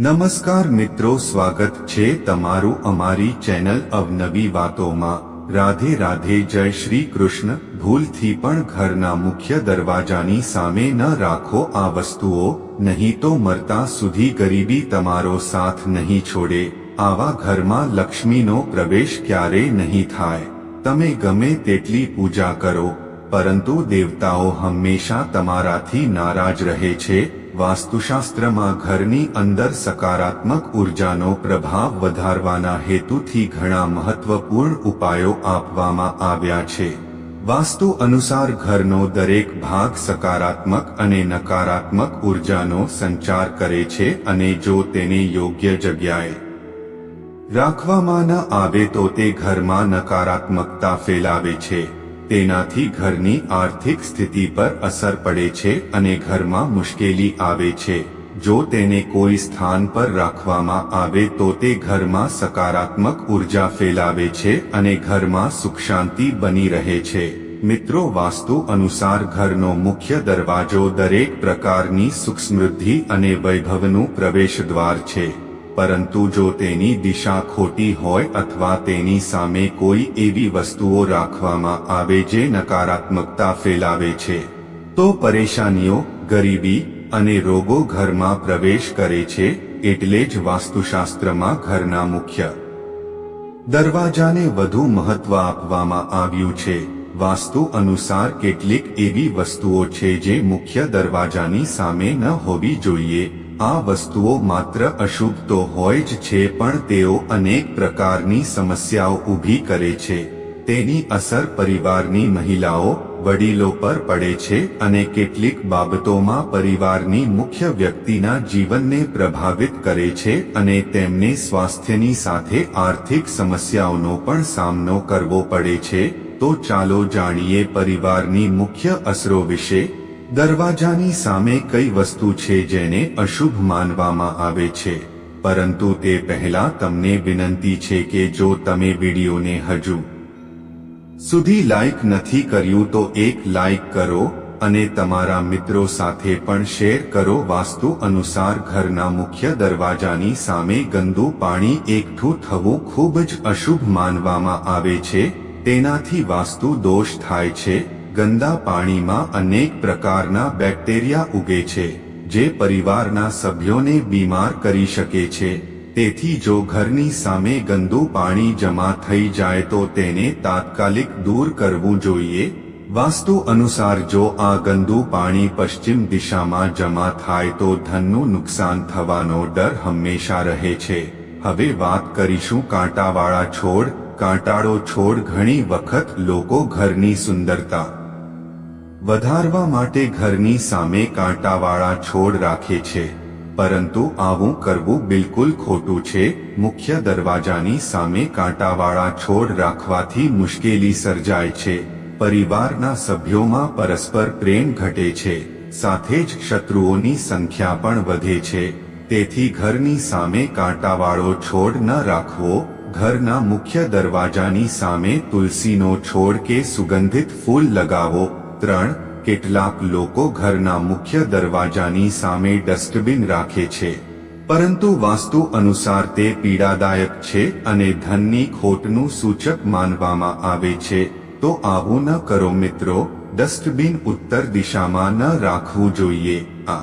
નમસ્કાર મિત્રો, સ્વાગત છે તમારું અમારી ચેનલ અવનવી વાતોમાં. રાધે રાધે જય શ્રી કૃષ્ણ. ભૂલથી પણ ઘરના મુખ્ય દરવાજાની સામે ન રાખો આ વસ્તુઓ, નહીં તો મરતા સુધી ગરીબી તમારો સાથ નહીં છોડે. આવા ઘરમાં લક્ષ્મીનો પ્રવેશ ક્યારે નહીં થાય? તમે ગમે તેટલી પૂજા કરો, પરંતુ દેવતાઓ હંમેશા તમારાથી નારાજ રહે છે. વાસ્તુશાસ્ત્રમાં ઘરની અંદર સકારાત્મક ઉર્જાનો પ્રભાવ વધારવાના હેતુથી ઘણા મહત્વપૂર્ણ ઉપાયો આપવામાં આવ્યા છે. વાસ્તુ અનુસાર ઘરનો દરેક ભાગ સકારાત્મક અને નકારાત્મક ઉર્જાનો સંચાર કરે છે અને જો તેને યોગ્ય જગ્યાએ રાખવામાં ન આવે તો તે ઘરમાં નકારાત્મકતા ફેલાવે છે. તેનાથી ઘરની આર્થિક સ્થિતિ પર અસર પડે છે અને ઘરમાં મુશ્કેલી આવે છે. જો તેને કોઈ સ્થાન પર રાખવામાં આવે તો તે ઘરમાં સકારાત્મક ઊર્જા ફેલાવે છે અને ઘરમાં સુખ શાંતિ બની રહે છે. મિત્રો, વાસ્તુ અનુસાર ઘરનો મુખ્ય દરવાજો દરેક પ્રકારની સુખ સમૃદ્ધિ અને વૈભવનું પ્રવેશ દ્વાર છે. પરંતુ જો તેની દિશા ખોટી હોય અથવા તેની સામે કોઈ એવી વસ્તુઓ રાખવામાં આવે જે નકારાત્મકતા ફેલાવે છે, તો પરેશાનીઓ, ગરીબી અને રોગો ઘરમાં પ્રવેશ કરે છે, એટલે જ વાસ્તુશાસ્ત્રમાં ઘરના મુખ્ય દરવાજાને વધુ મહત્વ આપવામાં આવ્યું છે. વાસ્તુ અનુસાર કેટલીક એવી વસ્તુઓ છે જે મુખ્ય દરવાજાની સામે ન હોવી જોઈએ. આ વસ્તુઓ માત્ર અશુભ તો હોય જ છે, પણ તેઓ અનેક પ્રકારની સમસ્યાઓ ઊભી કરે છે. તેની અસર પરિવારની મહિલાઓ, વડીલો પર પડે છે અને કેટલીક બાબતોમાં પરિવારની મુખ્ય વ્યક્તિના જીવનને પ્રભાવિત કરે છે અને તેમને સ્વાસ્થ્યની સાથે આર્થિક સમસ્યાઓનો પણ સામનો કરવો પડે છે. તો ચાલો જાણીએ પરિવારની મુખ્ય અસરો વિશે. દરવાજાની સામે કઈ વસ્તુ છે જેને અશુભ માનવામાં આવે છે? પરંતુ તે પહેલા તમને વિનંતી છે કે જો તમે વિડીયોને હજુ સુધી લાઈક નથી કર્યું તો એક લાઈક કરો અને તમારા મિત્રો સાથે પણ શેર કરો. વાસ્તુ અનુસાર ઘરના મુખ્ય દરવાજાની સામે ગંદુ પાણી એકઠું થવું ખૂબ જ અશુભ માનવામાં આવે છે. તેનાથી વાસ્તુ દોષ થાય છે. ગંદા પાણીમાં અનેક પ્રકારના બેક્ટેરિયા ઉગે છે, જે પરિવારના સભ્યોને બીમાર કરી શકે છે. તેથી જો ઘરની સામે ગંદુ પાણી જમા થઈ જાય તો તેને તાત્કાલિક દૂર કરવું જોઈએ. વાસ્તુ અનુસાર જો આ ગંદુ પાણી પશ્ચિમ દિશામાં જમા થાય તો ધનનું નુકસાન થવાનો ડર હંમેશા રહે છે. હવે વાત કરીશું કાંટાવાળા છોડ. કાંટાળો છોડ ઘણી વખત લોકો ઘરની સુંદરતા વધારવા માટે ઘરની સામે કાંટાવાળા છોડ રાખે છે, પરંતુ આવું કરવું બિલકુલ ખોટું છે. મુખ્ય દરવાજાની સામે કાંટાવાળા છોડ રાખવાથી મુશ્કેલી સર્જાય છે. પરિવારના સભ્યોમાં પરસ્પર પ્રેમ ઘટે છે, સાથે જ શત્રુઓની સંખ્યા પણ વધે છે. તેથી ઘરની સામે કાંટાવાળો છોડ ન રાખવો, ઘરના મુખ્ય દરવાજાની સામે તુલસીનો છોડ કે સુગંધિત ફૂલ લગાવો ત્રણ કેટલાક લોકો ઘરના મુખ્ય દરવાજાની સામે ડસ્ટબિન રાખે છે. પરંતુ વાસ્તુ અનુસાર તે પીડાદાયક છે અને ધનની ખોટનું સૂચક માનવામાં આવે છે. તો આવું ન કરો મિત્રો, ડસ્ટબિન ઉત્તર દિશામાં ન રાખવું જોઈએ. આ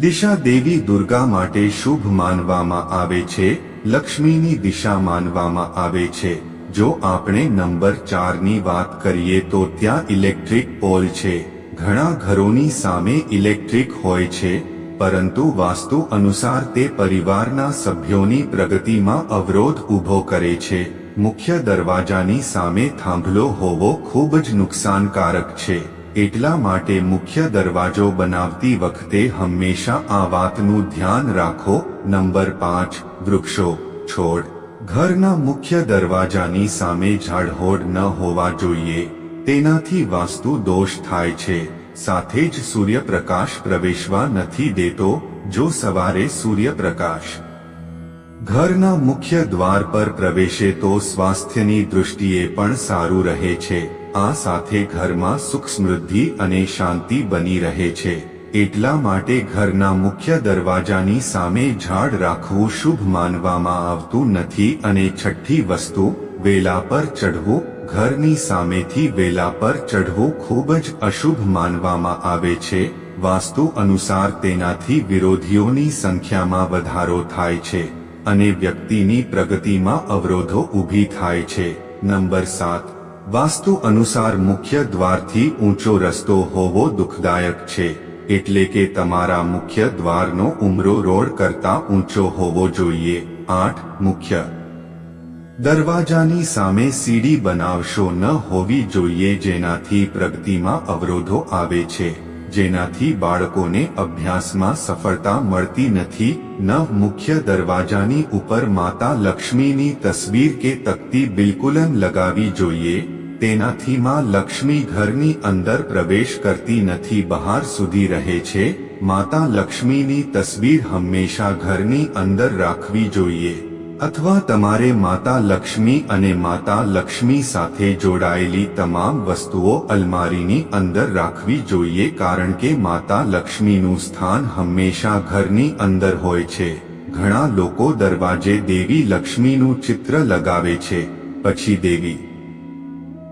દિશા દેવી દુર્ગા માટે શુભ માનવામાં આવે છે, લક્ષ્મીની દિશા માનવામાં આવે છે. જો આપણે નંબર ચારની વાત કરીએ તો ત્યાં ઇલેક્ટ્રિક પોલ છે. ઘણા ઘરોની સામે ઇલેક્ટ્રિક હોય છે, પરંતુ વાસ્તુ અનુસાર તે પરિવારના સભ્યોની પ્રગતિમાં અવરોધ ઊભો કરે છે. મુખ્ય દરવાજાની સામે થાંભલો હોવો ખૂબ જ નુકસાનકારક છે. એટલા માટે મુખ્ય દરવાજો બનાવતી વખતે હંમેશા આ વાતનું ધ્યાન રાખો. નંબર પાંચ, વૃક્ષો, છોડ. ઘરના મુખ્ય દરવાજાની સામે ઝાડહોડ ન હોવા જોઈએ, તેનાથી વાસ્તુ દોષ થાય છે. સાથે જ સૂર્યપ્રકાશ પ્રવેશવા નથી દેતો, જો સવારે સૂર્યપ્રકાશ ઘરના મુખ્ય દ્વાર પર પ્રવેશે તો સ્વાસ્થ્યની દૃષ્ટિએ પણ સારું રહે છે. આ સાથે ઘરમાં સુખ સમૃદ્ધિ અને શાંતિ બની રહે છે. એટલા માટે ઘરના મુખ્ય દરવાજાની સામે ઝાડ રાખવું શુભ માનવામાં આવતું નથી અને છઠ્ઠી વસ્તુ, વેલા પર ચઢવું, ઘરની સામેથી વેલા પર ચઢવું ખૂબ જ અશુભ માનવામાં આવે છે. વાસ્તુ અનુસાર તેનાથી વિરોધીઓની સંખ્યામાં વધારો થાય છે અને વ્યક્તિની પ્રગતિમાં અવરોધો ઊભી થાય છે. નંબર સાત, વાસ્તુ અનુસાર મુખ્ય દ્વારથી ઊંચો રસ્તો હોવો દુઃખદાયક છે. એટલે કે તમારા મુખ્ય દ્વારનો ઉમરો રોડ કરતા ઊંચો હોવો જોઈએ. આઠ, મુખ્ય. દરવાજાની સામે સીડી બનાવશો ન હોવી જોઈએ જેનાથી પ્રગતિમાં અવરોધો આવે છે. જેનાથી બાળકોને અભ્યાસમાં સફળતા મળતી નથી. ન, મુખ્ય દરવાજાની ઉપર માતા લક્ષ્મીની તસવીર કે તકતી બિલકુલન લગાવી જોઈએ. તેનાથી માં લક્ષ્મી ઘરની અંદર પ્રવેશ કરતી નથી, બહાર સુધી રહે છે. માતા લક્ષ્મીની તસવીર હંમેશા ઘરની અંદર રાખવી જોઈએ. અથવા તમારે માતા લક્ષ્મી અને માતા લક્ષ્મી સાથે જોડાયેલી તમામ વસ્તુઓ અલમારીની અંદર રાખવી જોઈએ, કારણ કે માતા લક્ષ્મીનું સ્થાન હંમેશા ઘરની અંદર હોય છે. ઘણા લોકો દરવાજે દેવી લક્ષ્મીનું ચિત્ર લગાવે છે. પછી દેવી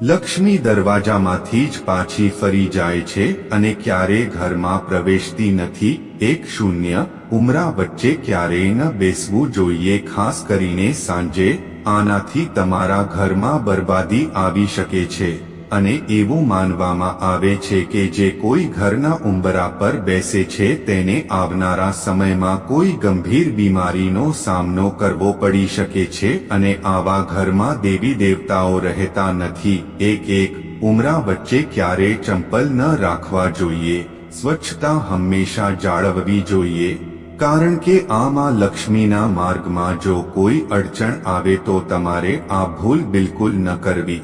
લક્ષ્મી દરવાજામાંથી જ પાછી ફરી જાય છે અને ક્યારે ઘરમાં પ્રવેશતી નથી, એક શૂન્ય, ઉમરા વચ્ચે ક્યારેય ન બેસવું જોઈએ, ખાસ કરીને સાંજે, આનાથી તમારા ઘરમાં બરબાદી આવી શકે છે. અને એવું માનવામાં આવે છે કે જે કોઈ ઘરના ઉંબરા પર બેસે છે તેને આવનારા સમયમાં કોઈ ગંભીર બીમારીનો સામનો કરવો પડી શકે છે અને આવા ઘરમાં દેવી દેવતાઓ રહેતા નથી. એક એક ઉમરા વચ્ચે ક્યારે ચંપલ ન રાખવા જોઈએ. સ્વચ્છતા હંમેશા જાળવવી જોઈએ. કારણ કે આમાં લક્ષ્મીના માર્ગમાં જો કોઈ અડચણ આવે તો તમારે આ ભૂલ બિલકુલ ન કરવી.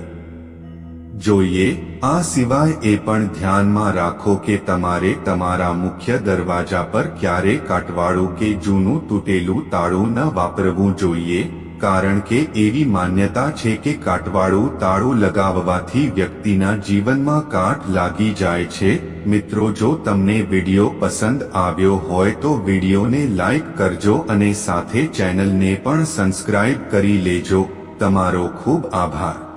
જોઈએ, આ સિવાય એ પણ ધ્યાનમાં રાખો કે તમારે તમારા મુખ્ય દરવાજા પર ક્યારે કાટવાળું કે જૂનું તૂટેલું તાળું ન વાપરવું જોઈએ, કારણ કે એવી માન્યતા છે કે કાટવાળું તાળું લગાવવાથી વ્યક્તિના જીવનમાં કાટ લાગી જાય છે. મિત્રો, જો તમને વિડિયો પસંદ આવ્યો હોય તો વિડીયોને લાઈક કરજો અને સાથે ચેનલને પણ સબસ્ક્રાઇબ કરી લેજો. તમારો ખૂબ આભાર.